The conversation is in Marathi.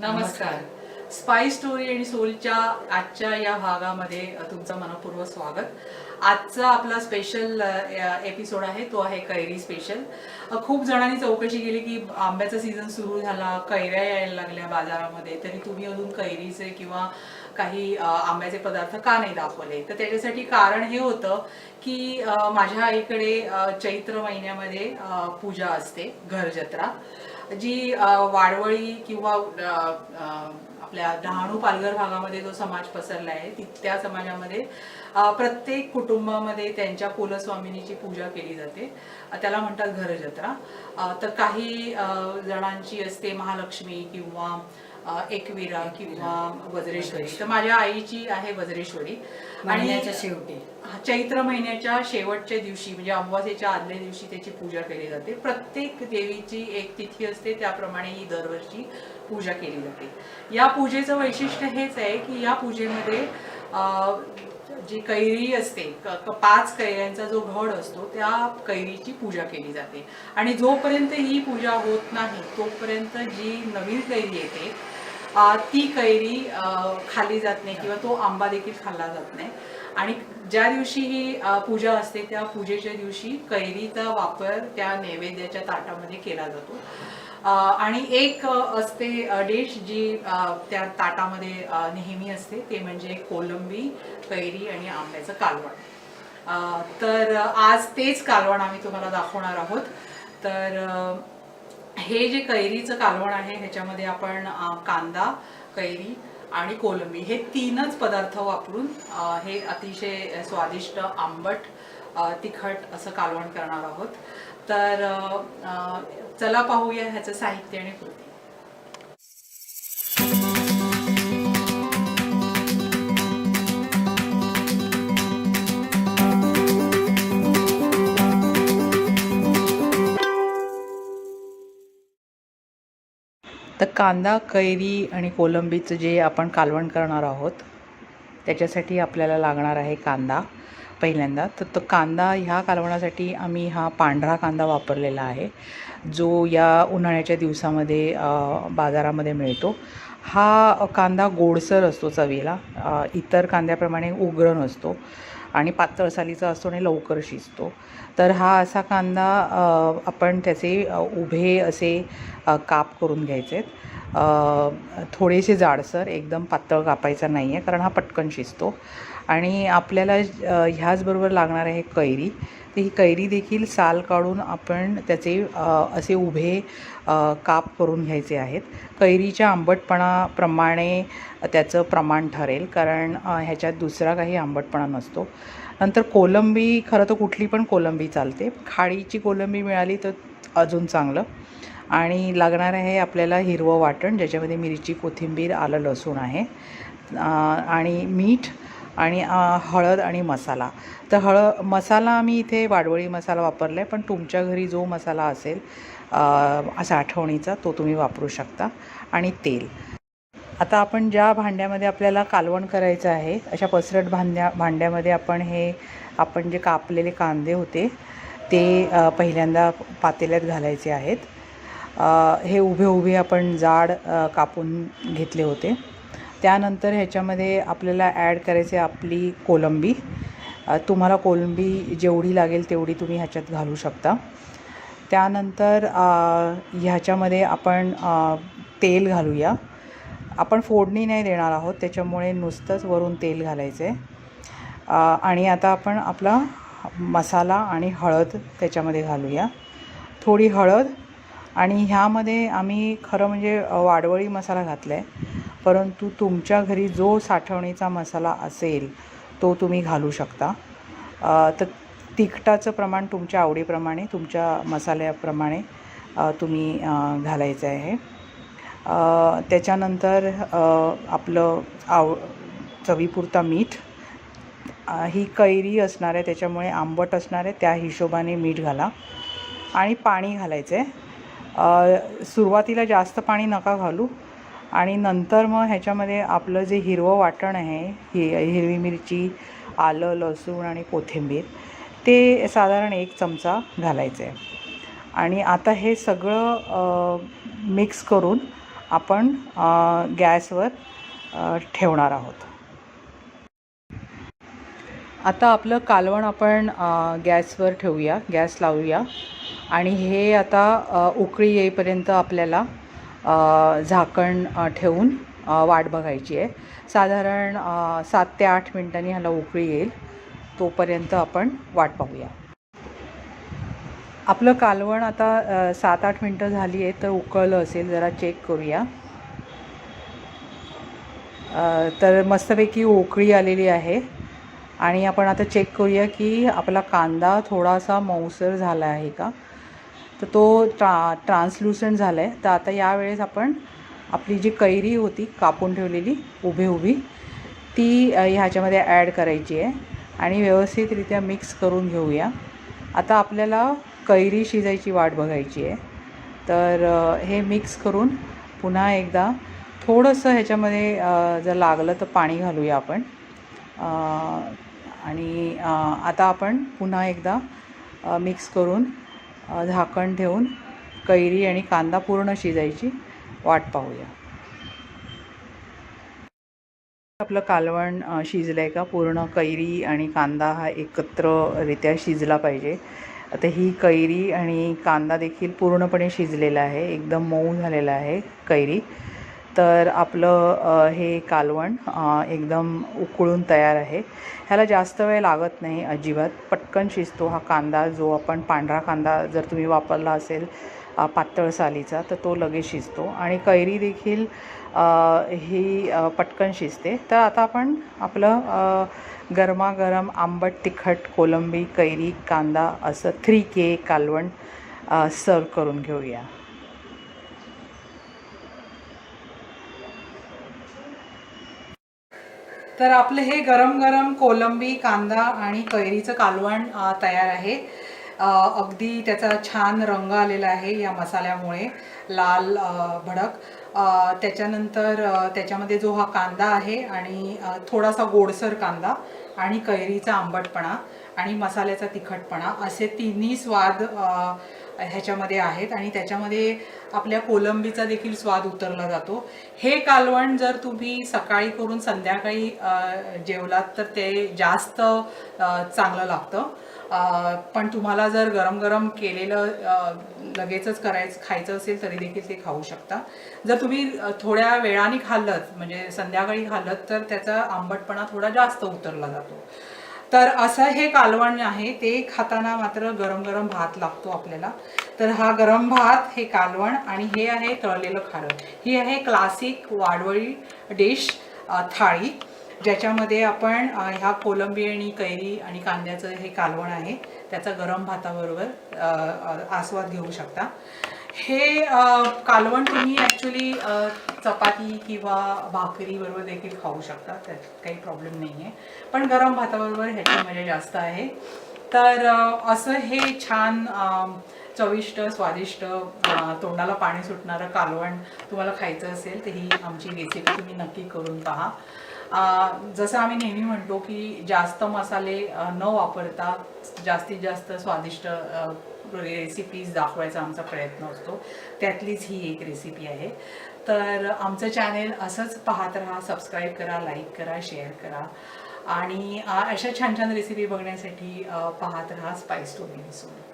नमस्कार. स्पाय स्टोरी आणि सोलच्या आजच्या या भागामध्ये तुमचं मनपूर्वक स्वागत. आजचा आपला स्पेशल एपिसोड आहे तो आहे कैरी स्पेशल खूप जणांनी चौकशी केली की आंब्याचा सीझन सुरू झाला कैऱ्या यायला लागल्या बाजारामध्ये तरी तुम्ही अजून कैरीचे किंवा काही आंब्याचे पदार्थ का नाही दाखवले? तर त्याच्यासाठी कारण हे होतं की माझ्या आईकडे चैत्र महिन्यामध्ये पूजा असते घर जत्रा जी वाडवळी किंवा आपल्या डहाणू पालघर भागामध्ये जो समाज पसरला आहे त्या समाजामध्ये प्रत्येक कुटुंबामध्ये त्यांच्या कुलस्वामिनीची पूजा केली जाते. त्याला म्हणतात घरजत्रा. तर काही जणांची असते महालक्ष्मी किंवा एकविरा किंवा वज्रेश्वरी. तर माझ्या आईची आहे वज्रेश्वरी. महिन्याच्या शेवटी. चैत्र महिन्याच्या शेवटच्या दिवशी म्हणजे अमावास्येच्या आदल्या दिवशी त्याची पूजा केली जाते. प्रत्येक देवीची एक तिथी असते त्याप्रमाणे ही दरवर्षी पूजा केली जाते. या पूजेचं वैशिष्ट्य हेच आहे की या पूजेमध्ये अं, जी कैरी असते पाच कैऱ्यांचा जो घड असतो त्या कैरीची पूजा केली जाते. आणि जोपर्यंत ही पूजा होत नाही तोपर्यंत जी नवीन कैरी येते ती कैरी खाल्ली जात नाही किंवा तो आंबा देखील खाल्ला जात नाही. आणि ज्या दिवशी ही पूजा असते त्या पूजेच्या दिवशी कैरीचा वापर त्या नैवेद्याच्या ताटामध्ये केला जातो. आणि एक असते डिश जी त्या ताटामध्ये नेहमी असते ते म्हणजे कोलंबी कैरी आणि आंब्याचं कालवण. तर आज तेच कालवण आम्ही तुम्हाला दाखवणार आहोत. तर हे जे कैरीचं कालवण आहे ह्याच्यामध्ये आपण कांदा कैरी आणि कोलंबी हे तीनच पदार्थ वापरून हे अतिशय स्वादिष्ट आंबट तिखट असं कालवण करणार आहोत. तर चला पाहूया ह्याचं साहित्य आणि कृती. कांदा कैरी आणि कोलंबीचं जे आपण कालवण करणार आहोत त्याच्यासाठी आपल्याला लागणार आहे कांदा पहिल्यांदा. तर तो कांदा ह्या कालवणासाठी आम्ही हा पांढरा कांदा वापरलेला आहे जो या उन्हाळ्याच्या दिवसामध्ये बाजारामध्ये मिळतो. हा कांदा गोडसर असतो चवीला. इतर कांद्याप्रमाणे उग्र नसतो आणि पातळ सालीचा असतो आणि लवकर शिजतो. तर हा असा कांदा आपण त्याचे उभे असे काप करून घ्यायचे. आहेत थोडेसे जाडसर एकदम पातळ कापायचा नाही आहे कारण हा पटकन शिजतो. आणि आपल्याला ह्याचबरोबर लागणार आहे कैरी. तर ही कैरी देखील साल काढून आपण त्याचे असे उभे काप करून घ्यायचे आहेत. कैरीच्या आंबटपणाप्रमाणे त्याचं प्रमाण ठरेल कारण ह्याच्यात दुसरा काही आंबटपणा नसतो. नंतर कोलंबी खरं तर कुठली पण कोलंबी चालते. खाडीची कोलंबी मिळाली तर अजून चांगलं. आणि लागणार आहे आपल्याला हिरवं वाटण ज्याच्यामध्ये मिरची कोथिंबीर आलं लसूण आहे. आणि मीठ आणि हळद आणि मसाला. तर हळ मसाला आम्ही इथे वाडवळी मसाला वापरला आहे पण तुमच्या घरी जो मसाला असेल साठवणीचा असा आठवणीचा तो तुम्ही वापरू शकता. आणि तेल. आता आपण ज्या भांड्यामध्ये आपल्याला कालवण करायचं आहे अशा पसरट भांड्या भांड्यामध्ये आपण हे आपण जे कापलेले कांदे होते ते पहिल्यांदा पातेल्यात घालायचे आहेत. हे उभे उभे आपण जाड कापून घेतले होते. त्यानंतर ह्याच्यामध्ये आपल्याला ॲड करायचे आपली कोलंबी. तुम्हाला कोलंबी जेवढी लागेल तेवढी तुम्ही ह्याच्यात घालू शकता. त्यानंतर ह्याच्यामध्ये आपण तेल घालूया. आपण फोडणी नाही देणार आहोत त्याच्यामुळे नुसतंच वरून तेल घालायचं. आहे आणि आता आपण आपला मसाला आणि हळद त्याच्यामध्ये घालूया. थोडी हळद आणि ह्यामध्ये आम्ही खरं म्हणजे वाडवळी मसाला घातला आहे परंतु तुमच्या घरी जो साठवणीचा मसाला असेल तो तुम्ही घालू शकता. तर तिखटाचं प्रमाण तुमच्या आवडीप्रमाणे तुमच्या मसाल्याप्रमाणे तुम्ही घालायचं आहे. त्याच्यानंतर आपलं आव चवीपुरता मीठ. ही कैरी असणार आहे त्याच्यामुळे आंबट असणार आहे त्या हिशोबाने मीठ घाला. आणि पाणी घालायचं आहे सुरुवातीला जास्त पाणी नका घालू. आणि नंतर मग ह्याच्यामध्ये आपलं जे हिरवं वाटण आहे हि हिरवी मिरची आलं लसूण आणि कोथिंबीर ते साधारण एक चमचा घालायचं आहे आणि आता हे सगळं मिक्स करून आपण गॅसवर ठेवणार आहोत. आता आपलं कालवण आपण गॅसवर ठेवूया गॅस लावूया. आणि हे आता उकळी येईपर्यंत आपल्याला झाकण ठेवून वाट बघायची आहे. साधारण सात ते आठ मिनिटांनी ह्याला उकळी येईल. तोपर्यंत आपण वाट पाहूया. आपलं कालवण आता सात आठ मिनटं झाली आहे तर उकळलं असेल. जरा चेक करूया. तर मस्तपैकी उकळी आलेली आहे. आणि आपण आता चेक करूया की आपला कांदा थोडासा मऊसर झाला आहे का? तर तो ट्रा ट्रान्सल्युसंट झाला आहे तर आता यावेळेस आपण आपली जी कैरी होती कापून ठेवलेली उभी उभी ती ह्याच्यामध्ये ॲड करायची आहे. आणि व्यवस्थितरित्या मिक्स करून घेऊया. आता आपल्याला कैरी शिजायची वाट बघायची आहे. तर हे मिक्स करून पुन्हा एकदा थोडंसं ह्याच्यामध्ये जर लागलं तर पाणी घालूया आपण. आणि आता आपण पुन्हा एकदा मिक्स करून झाकण ठेवून कैरी आणि कांदा पूर्ण शिजायची. वाट पाहूया. आपलं कालवण शिजलं आहे का? पूर्ण कैरी आणि कांदा हा एकत्ररित्या शिजला पाहिजे. आता ही कैरी आणि कांदा देखील पूर्णपणे शिजलेला आहे. एकदम मऊ झालेला आहे कैरी. तर आपलं हे कालवण एकदम उकळून तयार आहे. ह्याला जास्त वेळ लागत नाही अजिबात. पटकन शिजतो हा कांदा जो आपण पांढरा कांदा जर तुम्ही वापरला असेल पातळ सालीचा तर तो लगेच शिजतो. आणि कैरी देखील ही पटकन शिजते. तर आता आपण आपलं गरमागरम आंबट तिखट कोलंबी कैरी कांदा असं थ्री के कालवण सर्व करून घेऊया. तर आपलं हे गरम गरम कोलंबी कांदा आणि कैरीचं कालवण तयार आहे. अगदी त्याचा छान रंग आलेला आहे या मसाल्यामुळे. लाल भडक. त्याच्यानंतर त्याच्यामध्ये जो हा कांदा आहे आणि थोडासा गोडसर कांदा आणि कैरीचा आंबटपणा आणि मसाल्याचा तिखटपणा असे तिन्ही स्वाद ह्याच्यामध्ये आहेत आणि त्याच्यामध्ये आपल्या कोलंबीचा देखील स्वाद उतरला जातो. हे कालवण जर तुम्ही सकाळी करून संध्याकाळी जेवलात तर ते जास्त चांगलं लागतं. पण तुम्हाला जर गरम गरम केलेलं लगेचच करायचं खायचं असेल तरी देखील ते खाऊ शकता. जर तुम्ही थोड्या वेळाने खाल्लत म्हणजे संध्याकाळी खाल्लत तर त्याचा आंबटपणा थोडा जास्त उतरला जातो. तर असं हे कालवण आहे ते खाताना मात्र गरम गरम भात लागतो आपल्याला. तर हा गरम भात हे कालवण आणि हे आहे तळलेलं खारं ही आहे क्लासिक वाडवळी डिश थाळी. ज्याच्यामध्ये आपण ह्या कोलंबी आणि कैरी आणि कांद्याचं हे कालवण आहे. त्याचा गरम भाताबरोबर आस्वाद घेऊ शकता. हे कालवण तुम्ही ॲक्च्युली चपाती किंवा भाकरी बरोबर देखील खाऊ शकता. त्यात काही प्रॉब्लेम नाही आहे पण गरम भाताबरोबर ह्याची मजा जास्त आहे. तर असं हे छान चविष्ट स्वादिष्ट तोंडाला पाणी सुटणारं कालवण तुम्हाला खायचं असेल तर ही आमची रेसिपी तुम्ही नक्की करून पहा. जसं आम्ही नेहमी म्हणतो की जास्त मसाले न वापरता जास्तीत जास्त स्वादिष्ट रेसिपीज दाखवायचा आमचा प्रयत्न असतो. त्यातलीच ही एक रेसिपी आहे. तर आमचं चॅनेल असंच पाहत राहा सबस्क्राईब करा लाईक करा शेअर करा. आणि अशा छान छान रेसिपी बघण्यासाठी पाहत राहा स्पाईस टोमी सोड